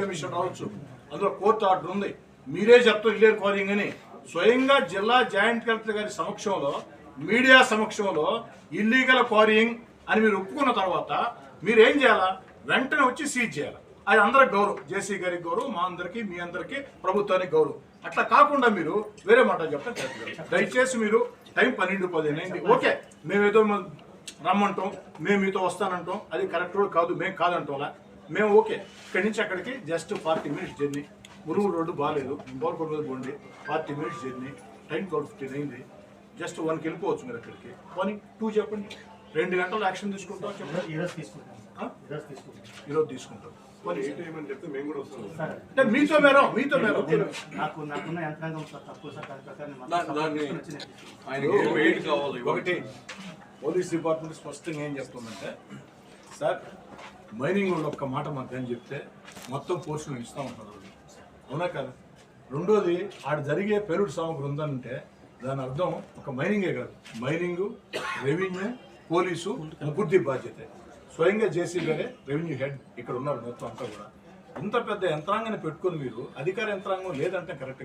Commission రావచ్చు. అందులో court order ఉంది. మీరే చెప్తారు ఇల్లేరు క్వారింగ్ అని. స్వయంగా జిల్లా జాయింట్ కలెక్టర్ గారి సమక్షంలో మీడియా సమక్షంలో ఇల్లీగల్ క్వారియింగ్ అని మీరు ఒప్పుకున్న తర్వాత మీరు ఏం చేయాలా? వెంటనే వచ్చి సీజ్ చేయాలి? అది అందరికి గౌరవం. జేసీ గారికి గౌరవం మా అందరికి మీ అందరికి ప్రభుత్వానికి గౌరవం. అట్లా కాకుండా మీరు వేరే మాట చెప్తే దయచేసి మీరు టైం పన్నెండు పదిహేను ఓకే మేమేదో రమ్మంటాం మేము మీతో వస్తానంటాం. అది కరెక్ట్ కూడా కాదు మేము కాదంటాంలా మేము ఓకే. ఇక్కడి నుంచి అక్కడికి జస్ట్ ఫార్టీ మినిట్స్ జర్నీ. మురుగు రోడ్డు బాగాలేదు బోర్కోట మీద పోండి. Forty minutes journey. Time twelve fifteen అయింది. జస్ట్ వన్కి వెళ్ళిపోవచ్చు మీరు అక్కడికి. వన్ టూ చెప్పండి. రెండు గంటలు యాక్షన్ తీసుకుంటాం చెప్పండి. ఈరోజు తీసుకుంటాం. మీతో మేరం మీతో మేరం ఒకటి పోలీస్ డిపార్ట్మెంట్ స్పష్టంగా ఏం చెప్తుందంటే సార్ మైనింగ్ వాళ్ళు ఒక్క మాట మాకు అని చెప్తే మొత్తం మేము ఇస్తా ఉంటారు అవునా కదా? రెండోది ఆడ జరిగే పెరుడు సామగ్రి ఉందంటే దాని అర్థం ఒక మైనింగే కాదు. మైనింగ్ రెవెన్యూ పోలీసు ముగ్గురిది బాధ్యత. స్వయంగా జేసీ గారే రెవెన్యూ హెడ్ ఇక్కడ ఉన్నారు మొత్తం అంతా కూడా. ఇంత పెద్ద యంత్రాంగాన్ని పెట్టుకొని మీరు అధికార యంత్రాంగం లేదంటే కరెక్ట్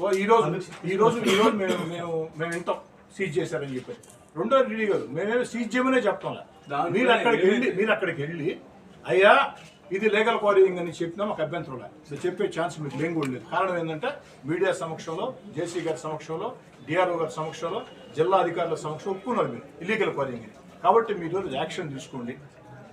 ఓ ఈ రోజు ఈ రోజు ఈ రోజు మేము మేము మేము ఇంత సీజ్ చేశారని చెప్పారు. రెండో రెడీ కాదు మేమేమి సీజ్ చేయమనే చెప్తాం. మీరు అక్కడికి వెళ్ళి మీరు అక్కడికి వెళ్ళి అయ్యా ఇది లీగల్ క్వారీయింగ్ అని చెప్పినా మాకు అభ్యంతరం లేదు. చెప్పే ఛాన్స్ మీకు లేని కూడా లేదు. కారణం ఏంటంటే మీడియా సమక్షంలో జేసీ గారి సమక్షంలో డిఆర్ఓ గారి సమక్షంలో జిల్లా అధికారుల సమక్షంలో ఒప్పుకున్నారు మీరు. ఇల్లీగల్ క్వారీయింగ్ అని. కాబట్టి మీరు యాక్షన్ తీసుకోండి.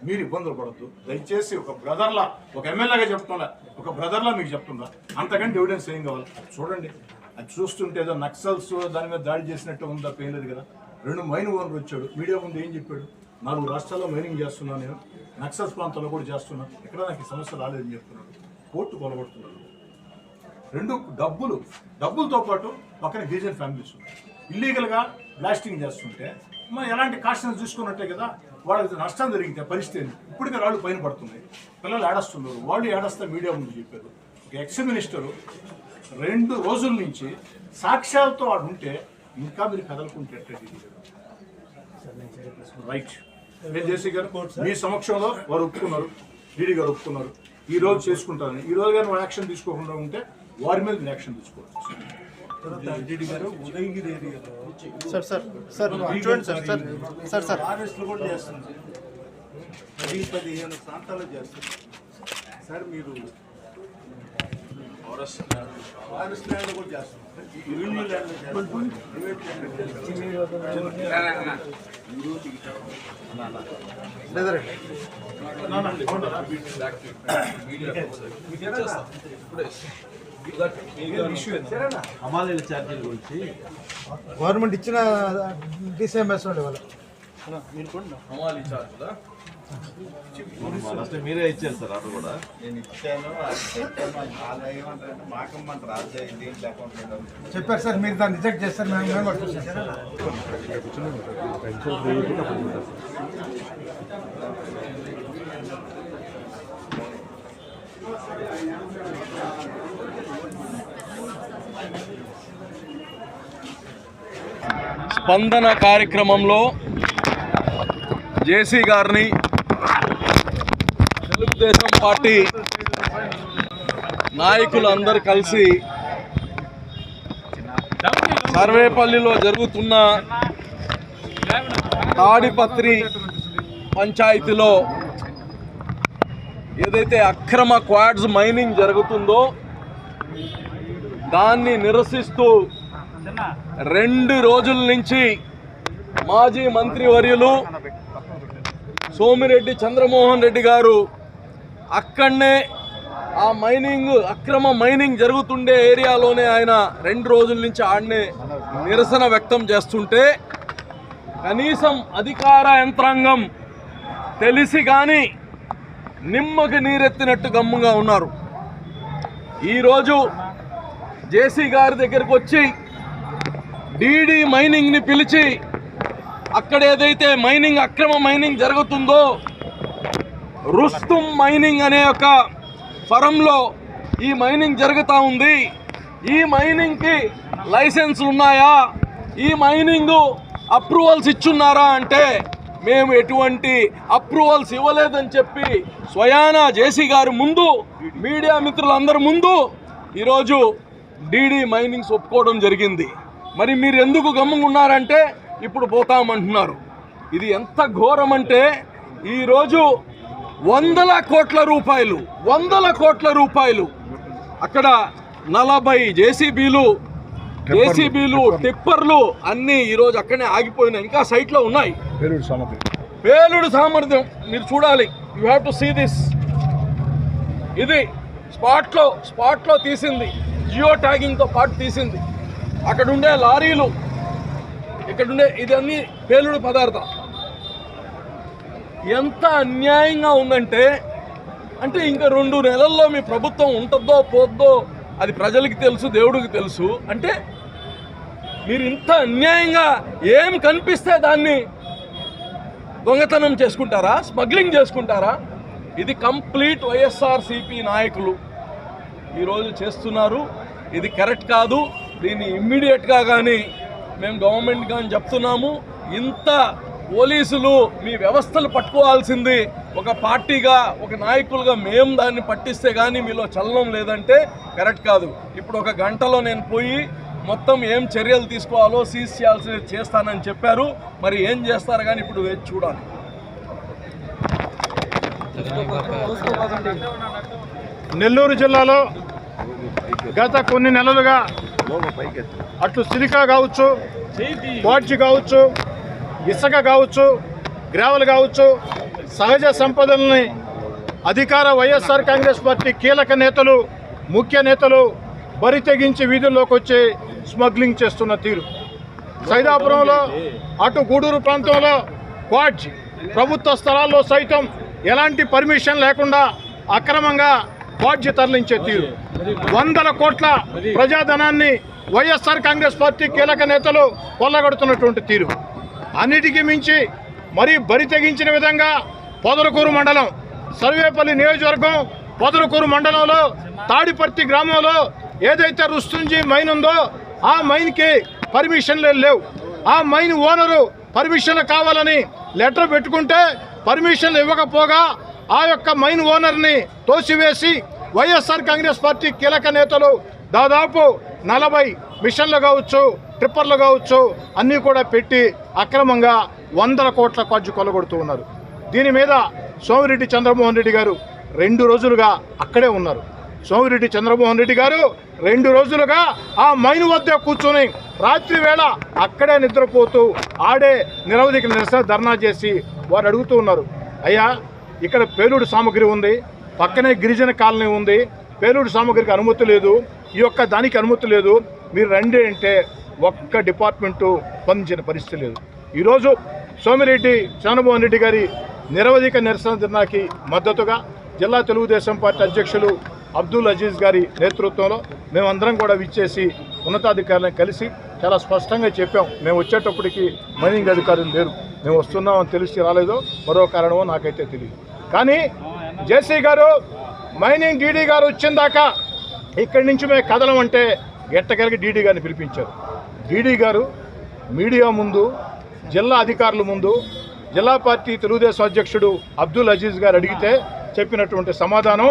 మీరు ఇబ్బందులు పడద్దు. దయచేసి ఒక బ్రదర్లా ఒక ఎమ్మెల్యేగా చెప్తున్నా ఒక బ్రదర్లా మీకు చెప్తున్నా. అంతకంటే ఎవిడెన్స్ ఏం కావాలి? చూడండి. అది చూస్తుంటే ఏదో నక్సల్స్ దాని మీద దాడి చేసినట్టు ఉందా? ఏం లేదు కదా. రెండు మైన్ ఓనర్ వచ్చాడు. మీడియా ముందు ఏం చెప్పాడు? నాలుగు రాష్ట్రాల్లో మైనింగ్ చేస్తున్నాను నేను. నక్సల్స్ ప్రాంతాల్లో కూడా చేస్తున్నాను ఎక్కడ నాకు సమస్య రాలేదని చెప్తున్నాడు. కోర్టు కొలగొడుతున్నాడు రెండు డబ్బులు డబ్బులతో పాటు పక్కన గిరిజన ఫ్యామిలీస్ ఇల్లీగల్గా బ్లాస్టింగ్ చేస్తుంటే మనం ఎలాంటి కాస్ట్ని చూసుకున్నట్టే కదా వాళ్ళకి నష్టం జరిగితే పరిస్థితి ఇప్పటికే రాళ్ళు పైన పడుతున్నాయి. పిల్లలు ఏడస్తున్నారు. వాళ్ళు ఏడస్తా మీడియా ముందు చెప్పారు. ఒక ఎక్స్ మినిస్టరు రెండు రోజుల నుంచి సాక్ష్యాలతో వాడు ఉంటే ఇంకా మీరు కదలకుంటే. రైట్ నేను జేసీ గారు మీ సమక్షంలో వారు ఒప్పుకున్నారు డీడీ గారు ఒప్పుకున్నారు. ఈ రోజు చేసుకుంటారని. ఈ రోజు కానీ యాక్షన్ తీసుకోకుండా ఉంటే వారి మీద యాక్షన్ తీసుకోవచ్చు. డీడీ గారు ఉదయగిరి ఏరియాలో సార్ సార్ సార్ చూడండి సార్ సార్ సార్ సార్. ఫారెస్ట్లు కూడా చేస్తుంది పది పదిహేను ప్రాంతాల్లో చేస్తుంది సార్ మీరు ఫారెస్ట్ ల్యాండ్ కూడా చేస్తున్నారు రెవెన్యూ ల్యాండ్ చేస్తున్నారు ప్రైవేట్ ల్యాండ్ లేదరండి హమాలీల ఛార్జీల గురించి గవర్నమెంట్ ఇచ్చిన డిసెంబర్స్ ఉండే వాళ్ళు ఫస్ట్ మీరే ఇచ్చారు సార్ అది కూడా నేను ఇచ్చాను చెప్పారు సార్ మీరు దాన్ని రిజెక్ట్ చేస్తారు మేము. స్పందన కార్యక్రమంలో జేసీ గారిని తెలుగుదేశం పార్టీ నాయకులు అందరు కలిసి సర్వేపల్లిలో జరుగుతున్న తాడిపత్రి పంచాయతీలో ఏదైతే అక్రమ క్వాడ్స్ మైనింగ్ జరుగుతుందో దాన్ని నిరసిస్తూ రెండు రోజుల నుంచి మాజీ మంత్రివర్యులు సోమిరెడ్డి చంద్రమోహన్ రెడ్డి గారు అక్కడనే ఆ మైనింగ్ అక్రమ మైనింగ్ జరుగుతుండే ఏరియాలోనే ఆయన రెండు రోజుల నుంచి ఆడనే నిరసన వ్యక్తం చేస్తుంటే కనీసం అధికార యంత్రాంగం తెలిసి కానీ నిమ్మకి నీరెత్తినట్టు గమ్ముగా ఉన్నారు. ఈరోజు జేసీ గారి దగ్గరికి వచ్చి డీడీ మైనింగ్ని పిలిచి అక్కడ ఏదైతే మైనింగ్ అక్రమ మైనింగ్ జరుగుతుందో రుస్తుం మైనింగ్ అనే ఒక ఫరంలో ఈ మైనింగ్ జరుగుతూ ఉంది. ఈ మైనింగ్కి లైసెన్స్ ఉన్నాయా ఈ మైనింగ్ అప్రూవల్స్ ఇచ్చున్నారా అంటే మేము ఎటువంటి అప్రూవల్స్ ఇవ్వలేదని చెప్పి స్వయాన జేసీ గారి ముందు మీడియా మిత్రులందరి ముందు ఈరోజు డీడీ మైనింగ్స్ ఒప్పుకోవడం జరిగింది. మరి మీరు ఎందుకు గమ్మున్నారంటే ఇప్పుడు పోతామంటున్నారు. ఇది ఎంత ఘోరం అంటే ఈరోజు వందల కోట్ల రూపాయలు వందల కోట్ల రూపాయలు. అక్కడ నలభై జేసీబీలు జేసీబీలు టిప్పర్లు అన్నీ ఈరోజు అక్కడనే ఆగిపోయినాయి. ఇంకా సైట్లో ఉన్నాయి. పేరుడు సామగ్రి పేలుడు సామర్థ్యం. మీరు చూడాలి. You have to see this ఇది స్పాట్లో స్పాట్లో తీసింది. జియో ట్యాగింగ్తో పాటు తీసింది. అక్కడ ఉండే లారీలు. ఇక్కడ ఉండే ఇది అన్ని పేలుడు పదార్థం ఎంత అన్యాయంగా ఉందంటే అంటే ఇంకా రెండు నెలల్లో మీ ప్రభుత్వం ఉంటుందో పోద్దో అది ప్రజలకి తెలుసు దేవుడికి తెలుసు. అంటే మీరు ఇంత అన్యాయంగా ఏం కనిపిస్తే దాన్ని దొంగతనం చేసుకుంటారా స్మగ్లింగ్ చేసుకుంటారా? ఇది కంప్లీట్ వైఎస్ఆర్సిపి నాయకులు ఈరోజు చేస్తున్నారు. ఇది కరెక్ట్ కాదు. దీన్ని ఇమ్మీడియట్గా కానీ మేము గవర్నమెంట్ కానీ చెప్తున్నాము. ఇంత పోలీసులు మీ వ్యవస్థలు పట్టుకోవాల్సింది. ఒక పార్టీగా ఒక నాయకులుగా మేము దాన్ని పట్టిస్తే కానీ మీలో చలనం లేదంటే కరెక్ట్ కాదు. ఇప్పుడు ఒక గంటలో నేను పోయి మొత్తం ఏం చర్యలు తీసుకోవాలో సీజ్ చేయాల్సింది చేస్తానని చెప్పారు. మరి ఏం చేస్తారు కానీ ఇప్పుడు వేచి చూడాలి. నెల్లూరు జిల్లాలో గత కొన్ని నెలలుగా అట్లు సిలికా కావచ్చు క్వార్చి కావచ్చు ఇసుక కావచ్చు గ్రావెల్ కావచ్చు సహజ సంపదల్ని అధికార వైఎస్ఆర్ కాంగ్రెస్ పార్టీ కీలక నేతలు ముఖ్య నేతలు బరి తెగించి వీధుల్లోకి వచ్చి స్మగ్లింగ్ చేస్తున్న తీరు. సైదాపురంలో అటు గూడూరు ప్రాంతంలో క్వాడ్జ్ ప్రభుత్వ స్థలాల్లో సైతం ఎలాంటి పర్మిషన్ లేకుండా అక్రమంగా క్వాడ్జ్ తరలించే తీరు. వందల కోట్ల ప్రజాధనాన్ని వైఎస్ఆర్ కాంగ్రెస్ పార్టీ కీలక నేతలు కొల్లగొడుతున్నటువంటి తీరు. అన్నిటికీ మించి మరీ బరి తెగించిన విధంగా పొదలకూరు మండలం సర్వేపల్లి నియోజకవర్గం పొదలకూరు మండలంలో తాడిపర్తి గ్రామంలో ఏదైతే రుస్తుంజి మైన్ ఉందో ఆ మైన్కి పర్మిషన్లు లేవు. ఆ మైన్ ఓనరు పర్మిషన్ కావాలని లెటర్ పెట్టుకుంటే పర్మిషన్లు ఇవ్వకపోగా ఆ యొక్క మైన్ ఓనర్ని తోసివేసి వైఎస్ఆర్ కాంగ్రెస్ పార్టీ కీలక నేతలు దాదాపు నలభై మిషన్లు కావచ్చు ట్రిప్పర్లు కావచ్చు అన్నీ కూడా పెట్టి అక్రమంగా వందల కోట్ల ఖర్చు కొలగొడుతూ ఉన్నారు. దీని మీద సోమిరెడ్డి చంద్రమోహన్ రెడ్డి గారు రెండు రోజులుగా అక్కడే ఉన్నారు. సోమిరెడ్డి చంద్రమోహన్ రెడ్డి గారు రెండు రోజులుగా ఆ మైను వద్ద కూర్చొని రాత్రి వేళ అక్కడే నిద్రపోతూ ఆడే నిరవధిక నిరసన ధర్నా చేసి వారు అడుగుతూ ఉన్నారు. అయ్యా ఇక్కడ పేలుడు సామగ్రి ఉంది పక్కనే గిరిజన కాలనీ ఉంది పేలుడు సామగ్రికి అనుమతి లేదు ఈ యొక్క దానికి అనుమతి లేదు. మీరు రండి అంటే ఒక్క డిపార్ట్మెంటు స్పందించిన పరిస్థితి లేదు. ఈరోజు సోమిరెడ్డి చంద్రమోహన్ రెడ్డి గారి నిరవధిక నిరసన ధర్నాకి మద్దతుగా జిల్లా తెలుగుదేశం పార్టీ అధ్యక్షులు అబ్దుల్ అజీజ్ గారి నేతృత్వంలో మేమందరం కూడా విచ్చేసి ఉన్నతాధికారులను కలిసి చాలా స్పష్టంగా చెప్పాం. మేము వచ్చేటప్పటికి మైనింగ్ అధికారులు లేరు. మేము వస్తున్నామని తెలిసి రాలేదో. మరో కారణమో నాకైతే తెలియదు. కానీ జేసీ గారు మైనింగ్ డీడీ గారు వచ్చిందాకా ఇక్కడి నుంచి మేము కదలం అంటే ఎట్టగలిగి డీడీ గారిని పిలిపించారు. డీడీ గారు మీడియా ముందు జిల్లా అధికారుల ముందు జిల్లా పార్టీ తెలుగుదేశం అధ్యక్షుడు అబ్దుల్ అజీజ్ గారు అడిగితే చెప్పినటువంటి సమాధానం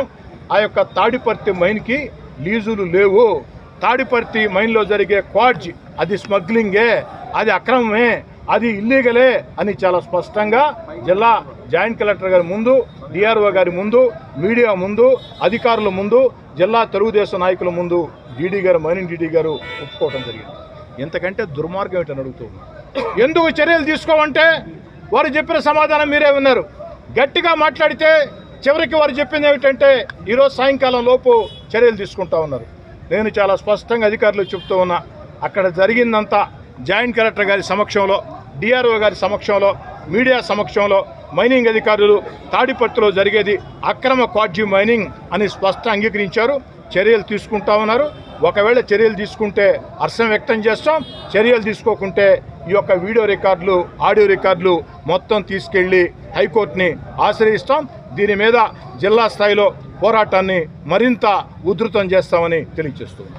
ఆ యొక్క తాడిపర్తి మైన్కి లీజులు లేవు. తాడిపర్తి మైన్లో జరిగే క్వాడ్జ్ అది స్మగ్లింగే అది అక్రమమే అది ఇల్లీగలే అని చాలా స్పష్టంగా జిల్లా జాయింట్ కలెక్టర్ గారి ముందు డిఆర్ఓ గారి ముందు మీడియా ముందు అధికారుల ముందు జిల్లా తెలుగుదేశం నాయకుల ముందు డీడీ గారు మైనింగ్ డీడీ గారు ఒప్పుకోవడం జరిగింది. ఇంతకంటే దుర్మార్గం ఏంటని అడుగుతూ ఎందుకు చర్యలు తీసుకోమంటే వారు చెప్పిన సమాధానం మీరే విన్నారు. గట్టిగా మాట్లాడితే చివరికి వారు చెప్పింది ఏమిటంటే ఈరోజు సాయంకాలం లోపు చర్యలు తీసుకుంటా ఉన్నారు. నేను చాలా స్పష్టంగా అధికారులు చెప్తూ ఉన్నా. అక్కడ జరిగిందంతా జాయింట్ కలెక్టర్ గారి సమక్షంలో డిఆర్ఓ గారి సమక్షంలో మీడియా సమక్షంలో మైనింగ్ అధికారులు తాడిపత్రిలో జరిగేది అక్రమ క్వాడ్జీ మైనింగ్ అని స్పష్టంగా అంగీకరించారు. చర్యలు తీసుకుంటా ఉన్నారు. ఒకవేళ చర్యలు తీసుకుంటే హర్షం వ్యక్తం చేస్తాం. చర్యలు తీసుకోకుంటే ఈ యొక్క వీడియో రికార్డులు ఆడియో రికార్డులు మొత్తం తీసుకెళ్ళి హైకోర్టుని ఆశ్రయిస్తాం. దీని మీద జిల్లా స్థాయిలో పోరాటాన్ని మరింత ఉధృతం చేస్తామని తెలియజేస్తున్నాం.